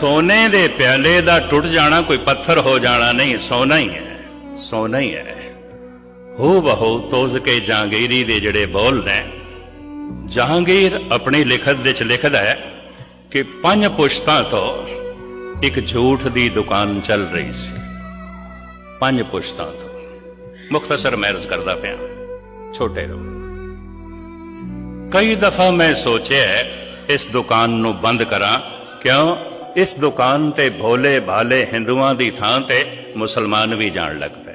ਸੋਨੇ ਦੇ ਪਿਆਲੇ ਦਾ ਟੁੱਟ ਜਾਣਾ, ਕੋਈ ਪੱਥਰ ਹੋ ਜਾਣਾ ਨਹੀਂ, ਸੋਨਾ ਹੀ ਹੈ, ਸੋਨਾ ਹੀ ਹੈ। ਹੋ ਬਹੂ ਤੋਜ਼ ਕੇ ਜਹਾਂਗੀਰੀ ਦੇ ਜਿਹੜੇ ਬੋਲ ਨੇ, ਜਹਾਂਗੀਰ ਆਪਣੀ ਲਿਖਤ ਵਿੱਚ ਲਿਖਦਾ ਹੈ ਕਿ ਪੰਜ ਪੁਸ਼ਤਾਂ ਤੋਂ ਇੱਕ ਝੂਠ ਦੀ ਦੁਕਾਨ ਚੱਲ ਰਹੀ ਸੀ। ਪੰਜ ਪੁਸ਼ਤਾਂ ਤੋਂ। ਮੁਖਤਸਰ ਮੈਰਜ਼ ਕਰਦਾ ਪਿਆ, ਛੋਟੇ ਨੂੰ। ਕਈ ਦਫਾ ਮੈਂ ਸੋਚਿਆ ਇਸ ਦੁਕਾਨ ਨੂੰ ਬੰਦ ਕਰਾਂ, ਕਿਉਂ? ਇਸ ਦੁਕਾਨ ਤੇ ਭੋਲੇ ਭਾਲੇ ਹਿੰਦੂਆਂ ਦੀ ਥਾਂ ਤੇ ਮੁਸਲਮਾਨ ਵੀ ਜਾਣ ਲੱਗ ਪਏ।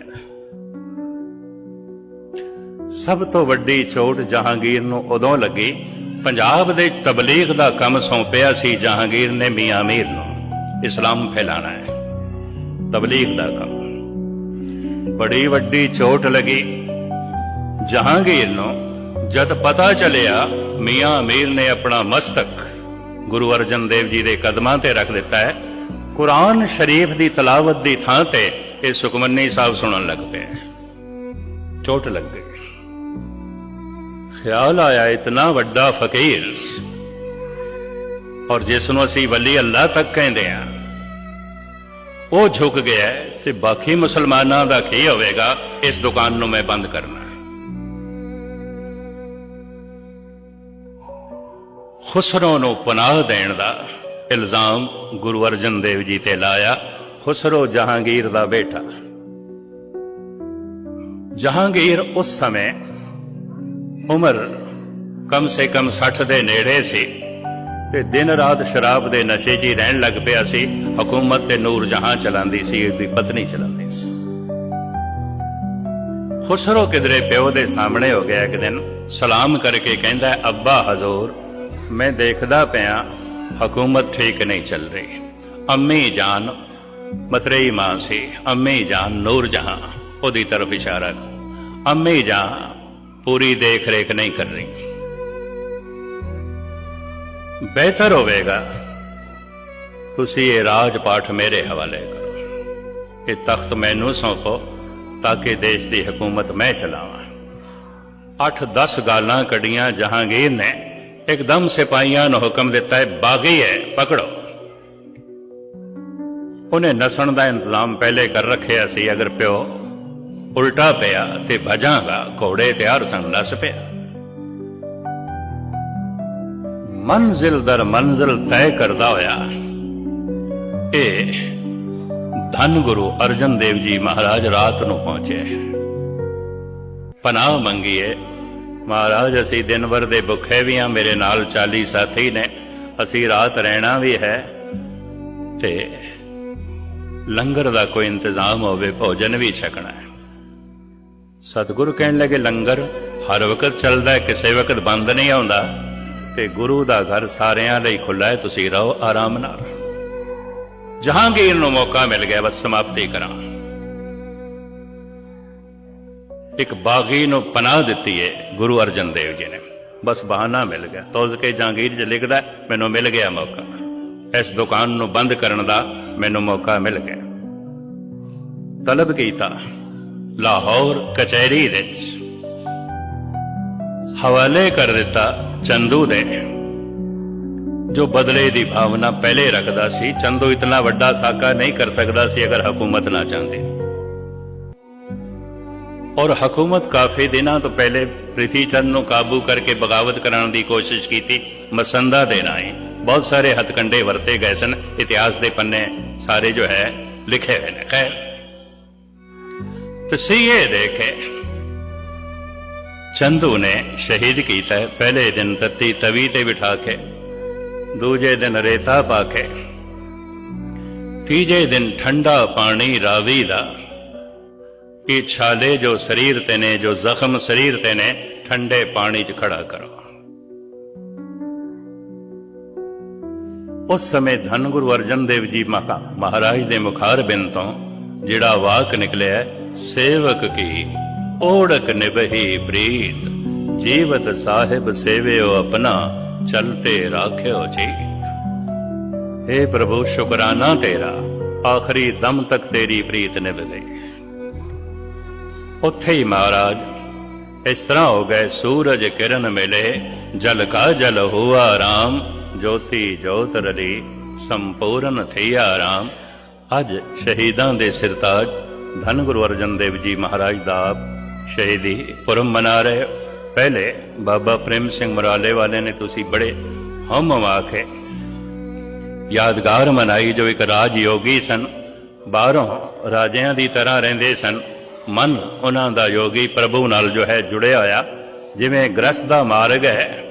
ਸਭ ਤੋਂ ਵੱਡੀ ਚੋਟ ਜਹਾਂਗੀਰ ਨੂੰ ਉਦੋਂ ਲੱਗੀ, ਪੰਜਾਬ ਦੇ ਤਬਲੀਗ ਦਾ ਕੰਮ ਸੌਂਪਿਆ ਸੀ ਜਹਾਂਗੀਰ ਨੇ ਮੀਆਂ ਮੀਰ ਨੂੰ। ਇਸਲਾਮ ਫੈਲਾਣਾ ਹੈ। ਤਬਲੀਗ ਦਾ ਕੰਮ। ਬੜੀ ਵੱਡੀ ਚੋਟ ਲੱਗੀ। ਜਹਾਂਗੀਰ ਨੂੰ ਜਦ ਪਤਾ ਚੱਲਿਆ, ਮੀਆਂ ਅਮੀਰ ਨੇ ਆਪਣਾ ਮਸਤਕ ਗੁਰੂ ਅਰਜਨ ਦੇਵ ਜੀ ਦੇ ਕਦਮਾਂ ਤੇ ਰੱਖ ਦਿੱਤਾ ਹੈ। ਕੁਰਾਨ ਸ਼ਰੀਫ ਦੀ ਤਲਾਵਤ ਦੀ ਥਾਂ ਤੇ ਇਹ ਸੁਖਮਨੀ ਸਾਹਿਬ ਸੁਣਨ ਲੱਗ ਪਏ ਚੋਟ ਲੱਗ ਗਈ। ਖਿਆਲ ਆਇਆ ਇਤਨਾ ਵੱਡਾ ਫਕੀਰ। ਔਰ ਜਿਸ ਨੂੰ ਅਸੀਂ ਵਲੀ ਅੱਲਾਹ ਤੱਕ ਕਹਿੰਦੇ ਆ ਉਹ ਝੁਕ ਗਿਆ ਤੇ ਬਾਕੀ ਮੁਸਲਮਾਨਾਂ ਦਾ ਕੀ ਹੋਵੇਗਾ, ਇਸ ਦੁਕਾਨ ਨੂੰ ਮੈਂ ਬੰਦ ਕਰਨਾ। ਖੁਸਰੋ ਨੂੰ ਪਨਾਹ ਦੇਣ ਦਾ ਇਲਜ਼ਾਮ ਗੁਰੂ ਅਰਜਨ ਦੇਵ ਜੀ ਤੇ ਲਾਇਆ। ਖੁਸਰੋ ਜਹਾਂਗੀਰ ਦਾ ਬੇਟਾ। ਜਹਾਂਗੀਰ ਉਸ ਸਮੇਂ ਉਮਰ ਕਮ ਸੇ ਕਮ 60 ਦੇ ਨੇੜੇ ਸੀ ਤੇ ਦਿਨ ਰਾਤ ਸ਼ਰਾਬ ਦੇ ਨਸ਼ੇ 'ਚ ਹੀ ਰਹਿਣ ਲੱਗ ਪਿਆ ਸੀ। ਹਕੂਮਤ ਤੇ ਨੂਰ ਜਹਾਂ ਚਲਾਉਂਦੀ ਸੀ ਇਹਦੀ ਪਤਨੀ ਚਲਾਉਂਦੀ ਸੀ। ਖੁਸਰੋ ਕਿਧਰੇ ਪਿਓ ਦੇ ਸਾਹਮਣੇ ਹੋ ਗਿਆ ਇੱਕ ਦਿਨ, ਸਲਾਮ ਕਰਕੇ ਕਹਿੰਦਾ, ਅੱਬਾ ਹਜ਼ੂਰ ਮੈਂ ਦੇਖਦਾ ਪਿਆ, ਹਕੂਮਤ ਠੀਕ ਨਹੀਂ ਚੱਲ ਰਹੀ। ਅੰਮੀ ਜਾਨ ਮਤਰੇਈ ਮਾਂ ਸੀ, ਅੰਮੀ ਜਾਨ ਨੂਰ ਜਹਾਂ, ਉਹਦੀ ਤਰਫ ਇਸ਼ਾਰਾ ਕਰ। ਅੰਮੀ ਜਾਨ ਪੂਰੀ ਦੇਖ ਰੇਖ ਨਹੀਂ ਕਰ ਰਹੀ। ਬਿਹਤਰ ਹੋਵੇਗਾ, ਤੁਸੀਂ ਇਹ ਰਾਜ ਪਾਠ ਮੇਰੇ ਹਵਾਲੇ ਕਰੋ। ਇਹ ਤਖਤ ਮੈਨੂੰ ਸੌਂਪੋ, ਤਾਂ ਕਿ ਦੇਸ਼ ਦੀ ਹਕੂਮਤ ਮੈਂ ਚਲਾਵਾਂ। 8-10 ਗਾਲਾਂ ਕੱਢੀਆਂ ਜਹਾਂਗੀਰ ਨੇ। ਇੱਕਦਮ ਸਿਪਾਹੀਆਂ ਨੂੰ ਹੁਕਮ ਦਿੱਤਾ ਹੈ ਬਾਗੀ ਹੈ ਪਕੜੋ ਉਹਨੇ ਨਸਣ ਦਾ ਇੰਤਜ਼ਾਮ ਪਹਿਲੇ ਕਰ ਰੱਖਿਆ ਸੀ ਅਗਰ ਪਿਓ ਉਲਟਾ ਪਿਆ ਤੇ ਭਜਾਂਗਾ ਘੋੜੇ ਤਿਆਰ ਸਨ ਨਸ ਪਿਆ ਮੰਜ਼ਿਲ ਦਰ ਮੰਜ਼ਿਲ ਤੈਅ ਕਰਦਾ ਹੋਇਆ ਇਹ ਧੰਨ ਗੁਰੂ ਅਰਜਨ ਦੇਵ ਜੀ ਮਹਾਰਾਜ ਰਾਤ ਨੂੰ ਪਹੁੰਚੇ ਪਨਾਹ ਮੰਗੀਏ ਮਹਾਰਾਜ, ਅਸੀਂ ਦਿਨ ਭਰ ਦੇ ਭੁੱਖੇ ਵੀ ਆ ਮੇਰੇ ਨਾਲ 40 ਸਾਥੀ ਨੇ। ਅਸੀਂ ਰਾਤ ਰਹਿਣਾ ਵੀ ਹੈ ਤੇ ਲੰਗਰ ਦਾ ਕੋਈ ਇੰਤਜ਼ਾਮ ਹੋਵੇ, ਭੋਜਨ ਵੀ ਛਕਣਾ ਹੈ। ਸਤਿਗੁਰੂ ਕਹਿਣ ਲੱਗੇ, ਲੰਗਰ ਹਰ ਵਕਤ ਚੱਲਦਾ ਹੈ, ਕਿਸੇ ਵਕਤ ਬੰਦ ਨਹੀਂ ਆਉਂਦਾ। ਤੇ ਗੁਰੂ ਦਾ ਘਰ ਸਾਰਿਆਂ ਲਈ ਖੁੱਲਾ ਹੈ, ਤੁਸੀਂ ਰਹੋ ਆਰਾਮ ਨਾਲ। ਜਹਾਂਗੀਰ ਨੂੰ ਮੌਕਾ ਮਿਲ ਗਿਆ, ਬਸ ਸਮਾਪਤੀ ਕਰਾਂ। ਇੱਕ ਬਾਗੀ ਨੂੰ ਪਨਾਹ ਦਿੱਤੀ ਹੈ ਗੁਰੂ ਅਰਜਨ ਦੇਵ ਜੀ ਨੇ। ਬਸ ਬਹਾਨਾ ਮਿਲ ਗਿਆ। ਤੋਜ਼ ਕੇ ਜਹਾਂਗੀਰ ਜੀ ਲਿਖਦਾ, ਮੈਨੂੰ ਮਿਲ ਗਿਆ ਮੌਕਾ। ਇਸ ਦੁਕਾਨ ਨੂੰ ਬੰਦ ਕਰਨ ਦਾ ਮੈਨੂੰ ਮੌਕਾ ਮਿਲ ਗਿਆ। ਤਲਬ ਕੀਤਾ ਲਾਹੌਰ ਕਚਹਿਰੀ ਵਿੱਚ। ਹਵਾਲੇ ਕਰ ਦਿੱਤਾ ਚੰਦੂ ਦੇ। ਜੋ ਬਦਲੇ ਦੀ ਭਾਵਨਾ ਪਹਿਲੇ ਰੱਖਦਾ ਸੀ, ਚੰਦੂ ਇਤਨਾ ਵੱਡਾ ਸਾਕਾ ਨਹੀਂ ਕਰ ਸਕਦਾ ਸੀ, ਅਗਰ ਹਕੂਮਤ ਨਾ ਚਾਹੁੰਦੀ। ਔਰ ਹਕੂਮਤ ਕਾਫੀ ਦਿਨਾਂ ਤੋਂ ਪਹਿਲੇ ਪ੍ਰਿਥੀ ਚੰਦ ਨੂੰ ਕਾਬੂ ਕਰਕੇ ਬਗਾਵਤ ਕਰਾਉਣ ਦੀ ਕੋਸ਼ਿਸ਼ ਕੀਤੀ, ਮਸੰਦਾ ਦੇ ਰਾਹੀਂ ਬਹੁਤ ਸਾਰੇ ਹਥਕੰਡੇ ਵਰਤੇ ਗਏ ਸਨ। ਇਤਿਹਾਸ ਦੇ ਪੰਨੇ ਸਾਰੇ ਜੋ ਹੈ, ਲਿਖੇ ਹੋਏ ਨੇ। ਖੈਰ ਤੁਸੀਂ ਇਹ ਦੇਖੇ। ਚੰਦੂ ਨੇ ਸ਼ਹੀਦ ਕੀਤਾ ਪਹਿਲੇ ਦਿਨ ਤੱਤੀ ਤਵੀ ਤੇ ਬਿਠਾ ਕੇ ਦੂਜੇ ਦਿਨ ਰੇਤਾ ਪਾ ਕੇ ਤੀਜੇ ਦਿਨ ਠੰਡਾ ਪਾਣੀ ਰਾਵੀ ਦਾ ਇਹ ਛਾਲੇ ਜੋ ਸਰੀਰ ਤੇ ਨੇ, ਜੋ ਜ਼ਖਮ ਸਰੀਰ ਤੇ ਨੇ, ਠੰਡੇ ਪਾਣੀ 'ਚ ਖੜਾ ਕਰੋ। ਉਸ ਸਮੇਂ ਧੰਨ ਗੁਰੂ ਅਰਜਨ ਦੇਵ ਜੀ ਮਹਾਰਾਜ ਦੇ ਮੁਖਾਰ ਬਿੰਦ ਤੋਂ ਜਿਹੜਾ ਵਾਕ ਨਿਕਲਿਆ, ਸੇਵਕ ਕੀ, ਓੜਕ ਨਿਭਹੀ ਪ੍ਰੀਤ, ਜੀਵਤ ਸਾਹਿਬ ਸੇਵਿਓ ਆਪਣਾ, ਚਲਤੇ ਰਾਖਿਓ ਚੀਤ हे ਪ੍ਰਭੂ, ਸ਼ੁਕਰਾਨਾ ਤੇਰਾ, ਆਖਰੀ ਦਮ ਤੱਕ ਤੇਰੀ ਪ੍ਰੀਤ ਨਿਭ ਗਈ ਉੱਥੇ ਹੀ ਮਹਾਰਾਜ, ਇਸ ਤਰ੍ਹਾਂ ਹੋ ਗਏ ਸੂਰਜ ਕਿਰਨ ਮਿਲੇ, ਜਲ ਕਾ ਜਲ ਹੁਆ ਰਾਮ ਜੋਤੀ ਜੋਤ ਰਲੀ, ਸੰਪੂਰਨ ਥਈਆ ਰਾਮ ਅੱਜ ਸ਼ਹੀਦਾਂ ਦੇ ਸਿਰਤਾਜ, ਧੰਨ ਗੁਰੂ ਅਰਜਨ ਦੇਵ ਜੀ ਮਹਾਰਾਜ ਦਾ ਸ਼ਹੀਦੀ ਪੁਰਬ ਮਨਾ ਰਹੇ ਪਹਿਲੇ ਬਾਬਾ ਪ੍ਰੇਮ ਸਿੰਘ ਮਰਾਲੇ ਵਾਲੇ ਨੇ ਤੁਸੀਂ ਬੜੇ ਹਮ ਕੇ ਯਾਦਗਾਰ ਮਨਾਈ ਜੋ ਇੱਕ ਰਾਜ ਯੋਗੀ ਸਨ, ਬਾਹਰੋਂ ਰਾਜਿਆਂ ਦੀ ਤਰ੍ਹਾਂ ਰਹਿੰਦੇ ਸਨ। ਮਨ ਉਹਨਾਂ ਦਾ ਯੋਗੀ ਪ੍ਰਭੂ ਨਾਲ ਜੋ ਹੈ ਜੁੜਿਆ ਹੋਇਆ, ਜਿਵੇਂ ਗ੍ਰਸਤ ਦਾ ਮਾਰਗ ਹੈ।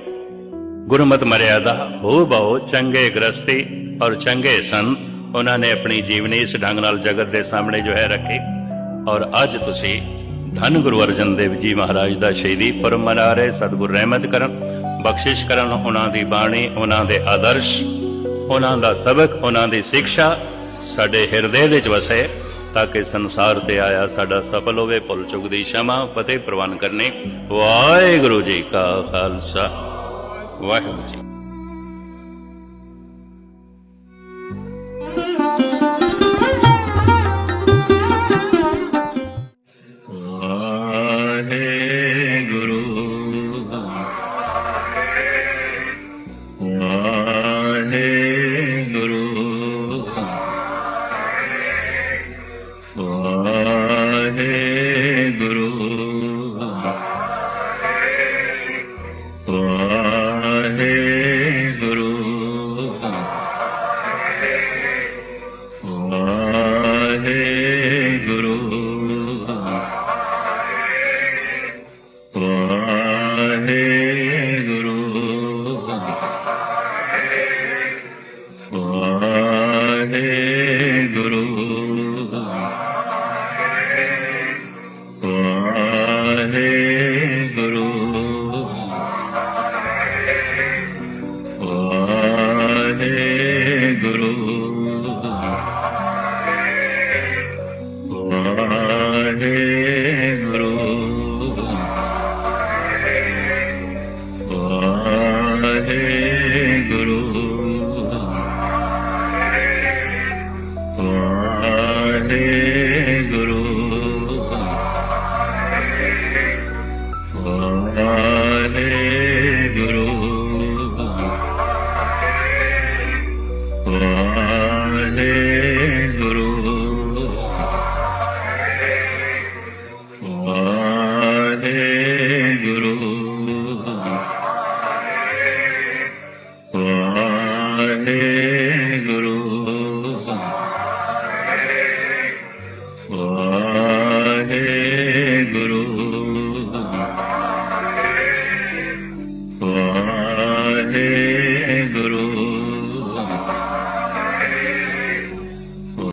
ਗੁਰਮਤ ਮਰਿਆਦਾ ਹੋ ਬਹੁ ਚੰਗੇ ਗ੍ਰਸਤੀ ਔਰ ਚੰਗੇ ਸਨ, ਉਹਨਾਂ ਨੇ ਆਪਣੀ ਜੀਵਨੀ ਇਸ ਢੰਗ ਨਾਲ ਜਗਤ ਦੇ ਸਾਹਮਣੇ ਜੋ ਹੈ ਰੱਖੀ। ਔਰ ਅੱਜ ਤੁਸੀਂ ਧੰਨ ਗੁਰੂ ਅਰਜਨ ਦੇਵ ਜੀ ਮਹਾਰਾਜ ਦਾ ਸ਼ਹੀਦੀ ਪੁਰਬ ਮਨਾ ਰਹੇ ਸਤਿਗੁਰ ਰਹਿਮਤ ਕਰਨ, ਬਖਸ਼ਿਸ਼ ਕਰਨ ਉਹਨਾਂ ਦੀ ਬਾਣੀ, ਉਹਨਾਂ ਦੇ ਆਦਰਸ਼, ਉਹਨਾਂ ਦਾ ਸਬਕ, ਉਹਨਾਂ ਦੀ ਸਿੱਖਿਆ ਸਾਡੇ ਹਿਰਦੇ ਦੇ ਵਿੱਚ ਵਸੇ। ਤਾਂ ਕਿ ਸੰਸਾਰ ਤੇ ਆਇਆ ਸਾਡਾ ਸਫਲ ਹੋਵੇ, ਭੁੱਲ ਚੁੱਕ ਦੀ ਸ਼ਮਾ, ਫਤਿਹ ਪ੍ਰਵਾਨ ਕਰਨੇ। ਵਾਹਿਗੁਰੂ ਜੀ ਕਾ ਖਾਲਸਾ। ਵਾਹਿਗੁਰੂ ਜੀ Hare